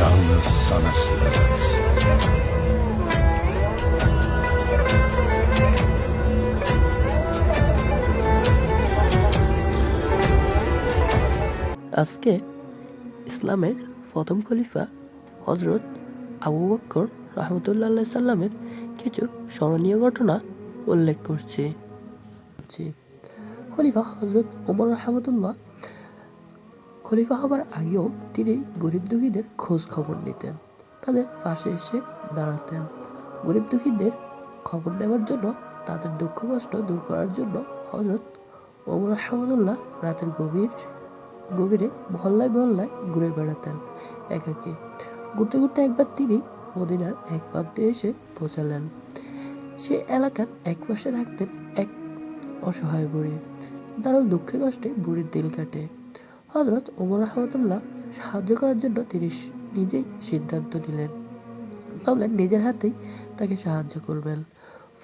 Yalnız sana sığınırız. আজকে ইসলামের প্রথম খলিফা হজরত আবু বক্কর রহমতুল্লাহ সাল্লামের কিছু স্মরণীয় ঘটনা উল্লেখ করছি। খলিফা হজরত ওমর রহমতুল্লাহ খলিফা হবার আগেও তিনি গরিব দুঃখীদের খোঁজ খবর নিতেন। তাদের পাশে এসে দাঁড়াতেন। গরিব দুঃখীদের খবর নেওয়ার জন্য, তাদের দুঃখ কষ্ট দূর করার জন্য হজরত ওমর রহমতুল্লাহ রাতের গভীর, গভীরে মহল্লায় মহল্লায় ঘুরে বেড়াতেন একাকী। ঘুরতে ঘুরতে একবার তিনি মদিনার এক প্রান্তে এসে পৌঁছালেন। সে এলাকার এক পাশে থাকতেন এক অসহায় বুড়ি। দারুণ দুঃখে কষ্টে বুড়ির দিল কাটে। হজরত ওমর রহমতুল্লাহ সাহায্য করার জন্য তিনি নিজেই সিদ্ধান্ত নিলেন। ভাবলেন নিজের হাতেই তাকে সাহায্য করবেন।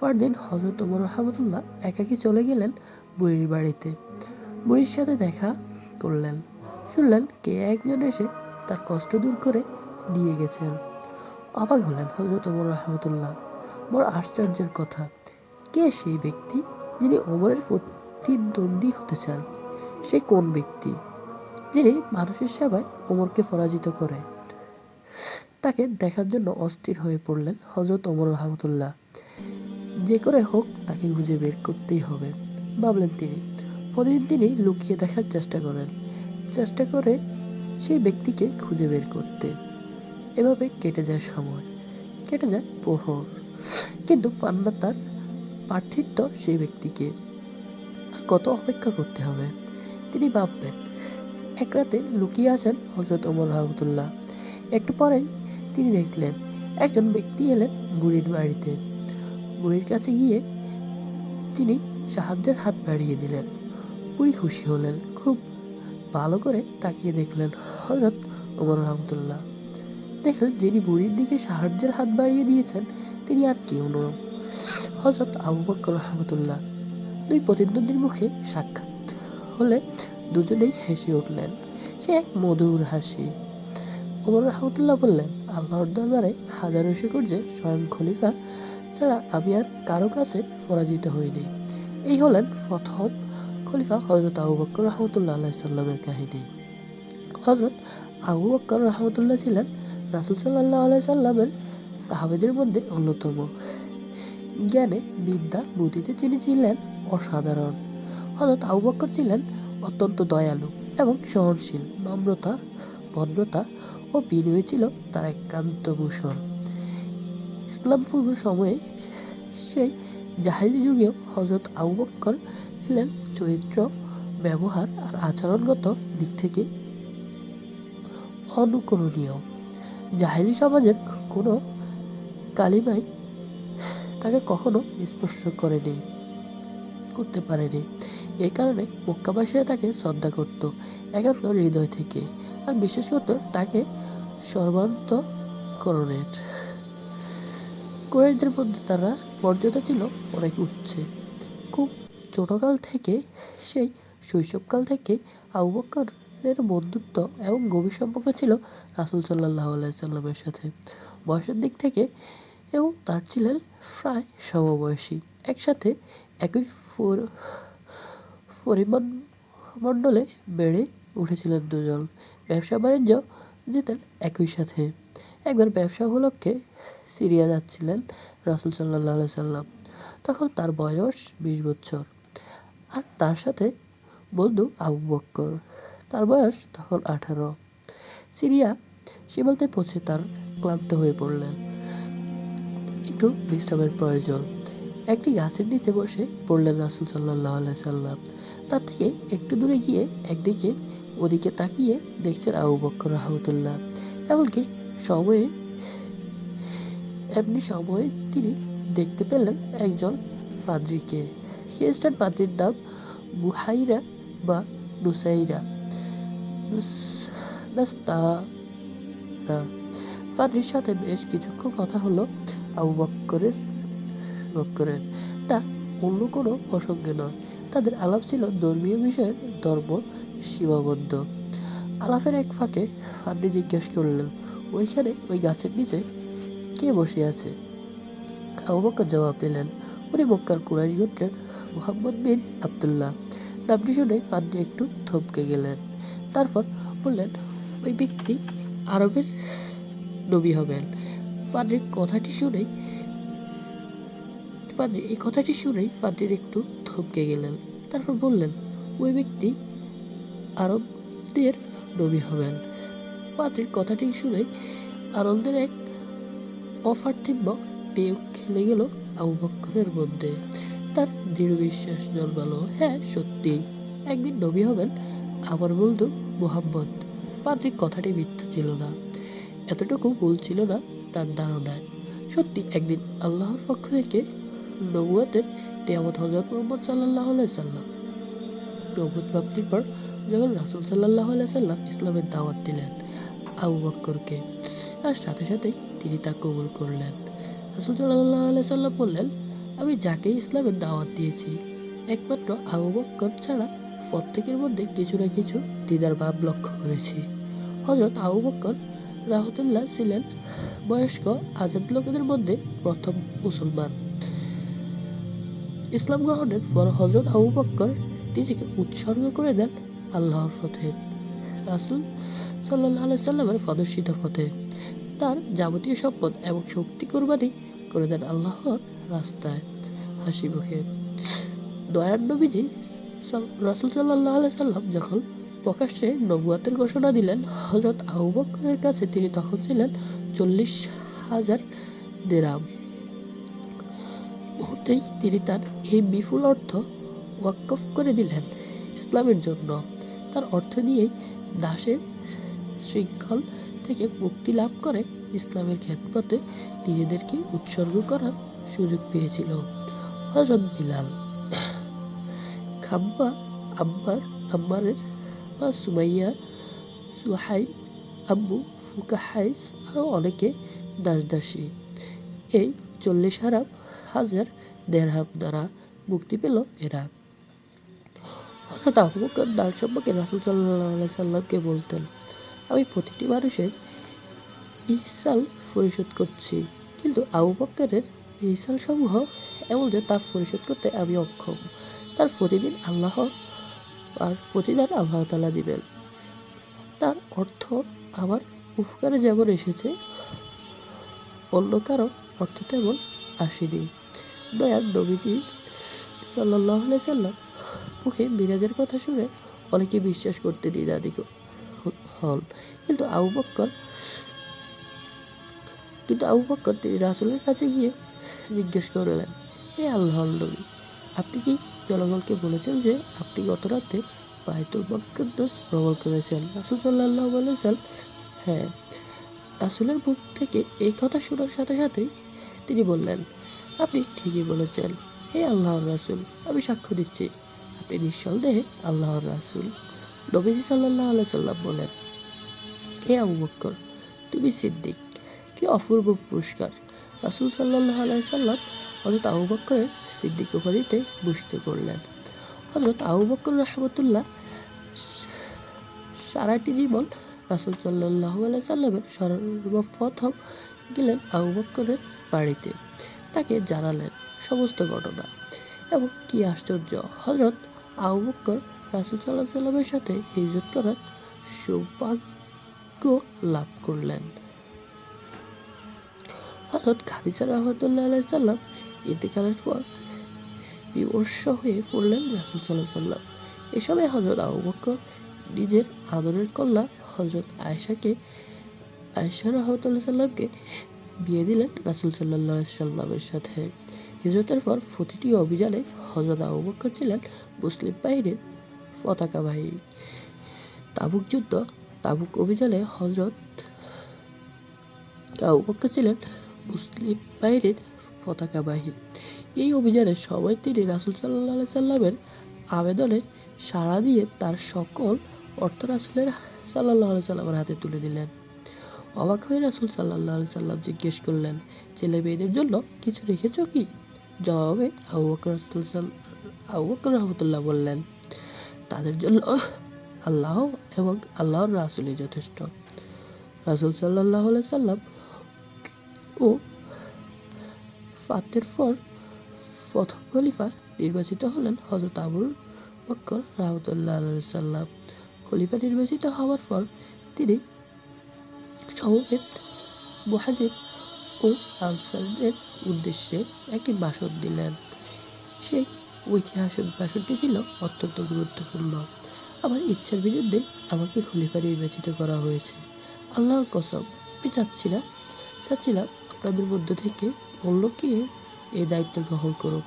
পরদিন হজরত ওমর রহমতুল্লাহ একাকী চলে গেলেন বুড়ির বাড়িতে। বুড়ির সাথে দেখা করলেন। শুনলেন কে একজন এসে তার কষ্ট দূর করে দিয়ে গেছেন। অবাক হলেন হজরত ওমর রহমতুল্লাহ। বড় আশ্চর্যের কথা, কে সেই ব্যক্তি যিনি ওমরের প্রতিদ্বন্দ্বী হতে চান? সে কোন ব্যক্তি? যিনি মানুষের সেবায় ওমরকে পরাজিত করে। তাকে দেখার জন্য অস্থির হয়ে পড়লেন হজরত ওমর রহমতুল্লাহ। যে করে হোক তাকে খুঁজে বের করতেই হবে, ভাবলেন তিনি। প্রতিদিন তিনি লুকিয়ে দেখার চেষ্টা করেন। চেষ্টা করে সেই ব্যক্তিকে খুঁজে বের করতে। এভাবে কেটে যায় সময়, কেটে যায় প্রহর। কিন্তু পান না তার পার্থিত্ব সেই ব্যক্তিকে। কত অপেক্ষা করতে হবে, তিনি ভাববেন। এক রাতে লুকিয়ে আছেন হজরত ওমর রহমতুল্লাহ। একটু পরেই তিনি দেখলেন, একজন ব্যক্তি এলেন বুড়ির বাড়িতে। বুড়ির কাছে গিয়ে তিনি সাহায্যের হাত বাড়িয়ে দিলেন। বুড়ি খুশি হলেন, খুব ভালো করে তাকিয়ে দেখলেন হজরত ওমর রহমতুল্লাহ। দেখলেন যিনি বুড়ির দিকে সাহায্যের হাত বাড়িয়ে দিয়েছেন, তিনি আর কেউ নন। হজরত আবু বকর রহমতুল্লাহ দুই প্রতিদ্বন্দ্বীর মুখে সাক্ষাৎ হলে দুজনেই হেসে উঠলেন। সে এক মধুর হাসি। ওমর রহমতুল্লাহ বললেন, আল্লাহর দরবারে হাজারো শুকর যে স্বয়ং খলিফা, ছাড়া আমি আর কারও কাছে পরাজিত হইনি। এই হলেন প্রথম খলিফা হজরত আবু বকর রহমতুল্লাহ আল্লাহ সাল্লামের কাহিনী। হজরত আবু বকর রহমতুল্লাহ ছিলেন রাসুল সাল্লাহ আলাই সাল্লামের সাহাবেদের মধ্যে অন্যতম। জ্ঞানে, বিদ্যা, বুদ্ধিতে তিনি ছিলেন অসাধারণ। হজরত আবু বকর ছিলেন অত্যন্ত দয়ালু এবং সহনশীল, নম্রতা, ভদ্রতা ও বিনয় ছিল তার একান্ত ভূষণ ইসলাম পূর্ব সময়ে সেই জাহিলি যুগেও হজরত আবু বক্কর ছিলেন চরিত্র, ব্যবহার আর আচরণগত দিক থেকে অনুকরণীয়। জাহিলি সমাজের কোনো কালিমাই তাকে কখনো স্পর্শ করেনি, করতে পারেনি। এই কারণে মক্কাবাসীরা তাকে শ্রদ্ধা করত একান্ত হৃদয় থেকে, আর বিশেষ করত তাকে সর্বান্তকরণের। কুরাইশদের মধ্যে তারা মর্যাদা ছিল অনেক উচ্চে। খুব ছোটকাল থেকে সেই শৈশবকাল থেকে আবু বন্ধুত্ব এবং গভীর সম্পর্ক ছিল রাসুল সাল্লাহ আলাইসাল্লামের সাথে। বয়সের দিক থেকে এবং তার ছিলেন প্রায় সমবয়সী। একসাথে একই পরিমাণ মণ্ডলে বেড়ে উঠেছিলেন দুজন। ব্যবসা বাণিজ্য যেতেন একই সাথে। একবার ব্যবসা উপলক্ষে সিরিয়া যাচ্ছিলেন রাসুল সাল্লাহ সাল্লাম। তখন তার বয়স বিশ বছর। আর তার সাথে বন্ধু আবু বক্কর। তার বয়স তখন আঠারো। সিরিয়া সীমান্তে পৌঁছে তার ক্লান্ত হয়ে পড়লেন। একটু বিশ্রামের প্রয়োজন। একটি গাছের নিচে বসে পড়লেন রাসুল সাল্লাহ সাল্লাম। তার থেকে একটু দূরে গিয়ে একদিকে, ওদিকে তাকিয়ে দেখছেন আবু বক্কর রহমতুল্লাহ। এমনকি সময়ে, এমনি সময়ে তিনি দেখতে পেলেন একজন পাদ্রীকে। খ্রিস্টান পাদ্রীর নাম বুহাইরা বা নুসাইরা। পাদ্রীর সাথে বেশ কিছুক্ষণ কথা হলো আবু বক্করের বক্করের তা অন্য কোনো প্রসঙ্গে নয়। তাদের আলাপ ছিল ধর্মীয় বিষয়ের ধর্ম সীমাবদ্ধ। আলাপের এক ফাঁকে ফান্ডি জিজ্ঞেস করলেন, ওইখানে ওই গাছের নিচে কে বসে আছে? জবাব দিলেন, উনি মক্কার কুরাইশ গোত্রের মোহাম্মদ বিন আব্দুল্লাহ। নামটি শুনে পান্ডি একটু থমকে গেলেন। তারপর বললেন, ওই ব্যক্তি আরবের নবী হবেন। পাদ্রির কথাটি শুনেই পাদ্রি এই কথাটি শুনেই পাদ্রির একটু থমকে গেলেন। তারপর বললেন, ওই ব্যক্তি আরবদের নবী হবেন। পাদ্রির কথাটি শুনে আনন্দের এক অপার্থিব ঢেউ খেলে গেল আবু বক্করের মধ্যে। তার দৃঢ় বিশ্বাস জন্মালো। হ্যাঁ সত্যি, একদিন নবী হবেন আমার বন্ধু মোহাম্মদ। পাদ্রির কথাটি মিথ্যা ছিল না। এতটুকু ভুল ছিল না তার ধারণায়। সত্যি, একদিন আল্লাহর পক্ষ থেকে নবুয়াতের নিয়ামত হজরত মোহাম্মদ সাল্লাহ সাল্লাম। নবুত প্রাপ্তির পর যখন রাসুল সাল্লাহ সাল্লাম ইসলামের দাওয়াত দিলেন আবু বক্করকে, তার সাথে সাথে তিনি তা কবুল করলেন। রাসুল সাল্লাহ সাল্লাম বললেন, আমি যাকে ইসলামের দাওয়াত দিয়েছি, একমাত্র আবু বক্কর ছাড়া প্রত্যেকের মধ্যে কিছু না কিছু দিদার ভাব লক্ষ্য করেছি। হজরত আবু বক্কর রাহতুল্লাহ ছিলেন বয়স্ক আজাদ লোকেদের মধ্যে প্রথম মুসলমান। ইসলাম গ্রহণের পর হজরত আবু বক্কর নিজেকে উৎসর্গ করে দেন আল্লাহর পথে। রাসুল সাল্লাহ সাল্লামের প্রদর্শিত পথে। তার যাবতীয় সম্পদ এবং শক্তি কোরবানি করে দেন আল্লাহর রাস্তায় হাসি মুখে। দয়ার নবীজি রাসুল সাল্লাহ সাল্লাম যখন প্রকাশ্যে নবুয়াতের ঘোষণা দিলেন হজরত আবু বকরের কাছে তিনি তখন ছিলেন চল্লিশ হাজার দেরাম। মুহূর্তেই তিনি তার এই বিপুল অর্থ ওয়াকফ করে দিলেন ইসলামের জন্য। তার অর্থ দিয়েই দাসের শৃঙ্খল থেকে মুক্তি লাভ করে ইসলামের খেদমতে নিজেদেরকে উৎসর্গ করার সুযোগ পেয়েছিল। হজরত বিলাল খাম্বা আব্বার আম্মারের বা সুমাইয়া, সুহাইব আব্বু ফুকাহাইস আরও অনেকে দাস দাসী এই চল্লিশ হারাম হাজার দেড়হাম দ্বারা মুক্তি পেল এরা। হঠাৎ আবু বকর সম্পর্কে রাসুল সাল্লাহ সাল্লামকে বলতেন, আমি প্রতিটি মানুষের ইহসাল পরিশোধ করছি, কিন্তু আবু বকরের ইহসাল সমূহ এমন যে তা পরিশোধ করতে আমি অক্ষম। তার প্রতিদিন আল্লাহ আর প্রতিদান আল্লাহ তালা দিবেন। তার অর্থ আমার উপকারে যেমন এসেছে, অন্য কারও অর্থ তেমন আসেনি। দয়াল নবীজি সাল্লাহ সাল্লাম মুখে মিরাজের কথা শুনে অনেকে বিশ্বাস করতে দ্বিধাদিক হন। কিন্তু আবু বক্কর কিন্তু আবু বক্কর তিনি রাসুলের কাছে গিয়ে জিজ্ঞেস করলেন, হে আল্লাহর নবী, আপনি কি জনগণকে বলেছেন যে আপনি গত রাতে বায়তুল মকদ্দাস ভ্রমণ করেছেন? রাসুল সাল্লাহ বলেছেন হ্যাঁ। রাসুলের মুখ থেকে এই কথা শোনার সাথে সাথেই তিনি বললেন আপনি ঠিকই বলেছেন। হে আল্লাহর রাসুল, আমি সাক্ষ্য দিচ্ছি। আপনি নিঃসন্দেহে আল্লাহর রাসুল। নবীজি সাল্লাহ আল্লাহ সাল্লাম বলেন, হে আবু বক্কর, তুমি সিদ্দিক, কি অপূর্ব পুরস্কার। রাসুল সাল্লাহ আলাই সাল্লাম হজরত আবু সিদ্দিক উপাধিতে ভূষিত করলেন। হজরত আবু বক্কর রহমতুল্লাহ সারাটি জীবন রাসুল সাল্লাহ আলাই সাল্লামের সর্বপ্রথম গেলেন আবু বক্করের বাড়িতে। তাকে জানালেন সমস্ত ঘটনা। এবং কি আশ্চর্য হজরত আবু রাসুল সাল্লাহ সাল্লামের সাথে হিজরত করার সৌভাগ্য লাভ করলেন। হজরত খাদিজা রহমতুল্লাহ সাল্লাম ইন্তেকালের পর বিমর্ষ হয়ে পড়লেন রাসুল সাল্লাহ সাল্লাম এ সময় হজরত আবু নিজের আদরের কন্যা হজরত আয়েশাকে, আয়েশা রহমতুল্লাহ সাল্লামকে বিয়ে দিলেন রাসুল সাল্লাহ সাল্লামের সাথে। হিজরতের পর প্রতিটি অভিযানে হজরত আবু বকর ছিলেন মুসলিম বাহিনীর পতাকা বাহিনী। তাবুক যুদ্ধ, তাবুক অভিযানে হজরত আবু বকর ছিলেন মুসলিম বাহিনীর পতাকা বাহিনী। এই অভিযানের সময় তিনি রাসুল সাল্লাহ সাল্লামের আবেদনে সাড়া দিয়ে তার সকল অর্থ রাসুলের সাল্লাহ সাল্লামের হাতে তুলে দিলেন। অবাক হয়ে রাসুল সাল্লাহ সাল্লাম জিজ্ঞেস করলেন, ছেলে মেয়েদের জন্য কিছু রেখেছ কি? জবাবে আবু বকর আবু রহমতুল্লাহ বললেন, তাদের জন্য আল্লাহ এবং আল্লাহর রাসুলই যথেষ্ট। রাসূল আলাইহি সাল্লাম ও ফাতের পর প্রথম খলিফা নির্বাচিত হলেন হযরত আবু বক্কর রাহতুল্লাহ সাল্লাম। খলিফা নির্বাচিত হওয়ার পর তিনি সমবেত মুহাজির ও আনসারদের উদ্দেশ্যে একটি ভাষণ দিলেন। সেই ঐতিহাসিক ভাষণটি ছিল অত্যন্ত গুরুত্বপূর্ণ। আমার ইচ্ছার বিরুদ্ধে আমাকে খলিফা নির্বাচিত করা হয়েছে। আল্লাহর কসম, আমি চাচ্ছিলাম চাচ্ছিলাম আপনাদের মধ্য থেকে অন্য কেউ এই দায়িত্ব গ্রহণ করুক।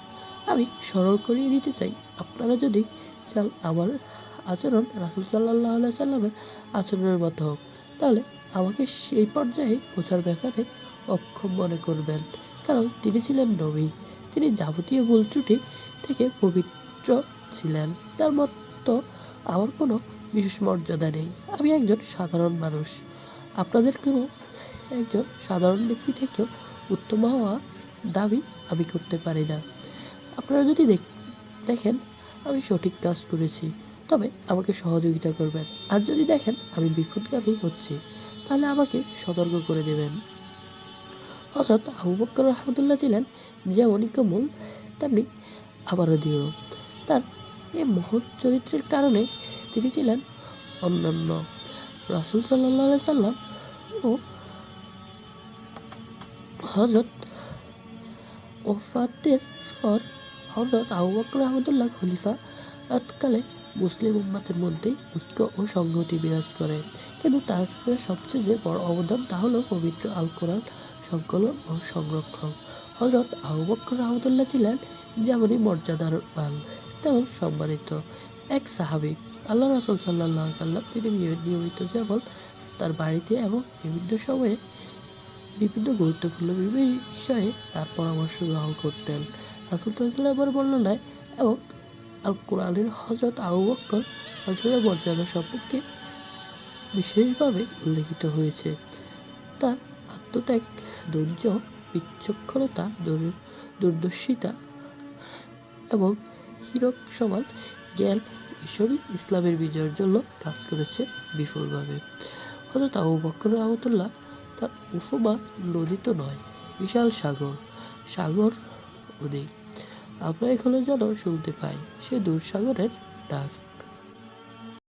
আমি সরল করিয়ে দিতে চাই, আপনারা যদি চান আমার আচরণ রাসুল সাল্লাহ আল্লাহ সাল্লামের আচরণের মতো হোক। তাহলে আমাকে সেই পর্যায়ে পৌঁছার ব্যাপারে অক্ষম মনে করবেন। কারণ তিনি ছিলেন নবী। তিনি যাবতীয় ভুল ত্রুটি থেকে পবিত্র ছিলেন। তার মতো আমার কোনো বিশেষ মর্যাদা নেই। আমি একজন সাধারণ মানুষ। আপনাদের কোনো একজন সাধারণ ব্যক্তি থেকেও উত্তম হওয়া দাবি আমি করতে পারি না। আপনারা যদি দেখ- দেখেন, আমি সঠিক কাজ করেছি। তবে আমাকে সহযোগিতা করবেন। আর যদি দেখেন আমি বিপদগামী হচ্ছি, তাহলে আমাকে সতর্ক করে দেবেন। হজরত আবু বকর রহমতুল্লাহ ছিলেন যেমনই কোমল, তেমনি আবারও দৃঢ়। তার এই মহৎ চরিত্রের কারণে তিনি ছিলেন অন্যান্য। রাসুল সাল্লাহ সাল্লাম ও হজরত ওফাতের পর হজরত আবু বকর রহমতুল্লাহ খলিফা তৎকালে মুসলিম উম্মাতের মধ্যে ঐক্য ও সংহতি বিরাজ করে। কিন্তু তার সবচেয়ে যে বড় অবদান তা হলো পবিত্র আল কোরআন সংকলন ও সংরক্ষণ। হজরত আবু বকর রহমতুল্লাহ ছিলেন যেমনই মর্যাদার পাল তেমন সম্মানিত। এক সাহাবী আল্লাহ রাসুল সাল্লাহ সাল্লাম তিনি নিয়মিত যেমন তার বাড়িতে এবং বিভিন্ন সময়ে বিভিন্ন গুরুত্বপূর্ণ বিষয়ে তার পরামর্শ গ্রহণ করতেন। রাসুল সাল্লামের বর্ণনায় এবং আল কোরআনের হজরত আবু বক্কর হজরতের মর্যাদা সম্পর্কে বিশেষভাবে উল্লেখিত হয়েছে। তার আত্মত্যাগ, ধৈর্য বিচক্ষণতা দূর- দূরদর্শিতা এবং হীরক সমান জ্ঞান এসবই ইসলামের বিজয়ের জন্য কাজ করেছে বিফলভাবে হজরত আবু বকর রহমতুল্লাহ তার উপমা নদী তো নয়, বিশাল সাগর। সাগর অধিক। আমরা এখানে যেন শুনতে পাই সে দূর সাগরের ডাক।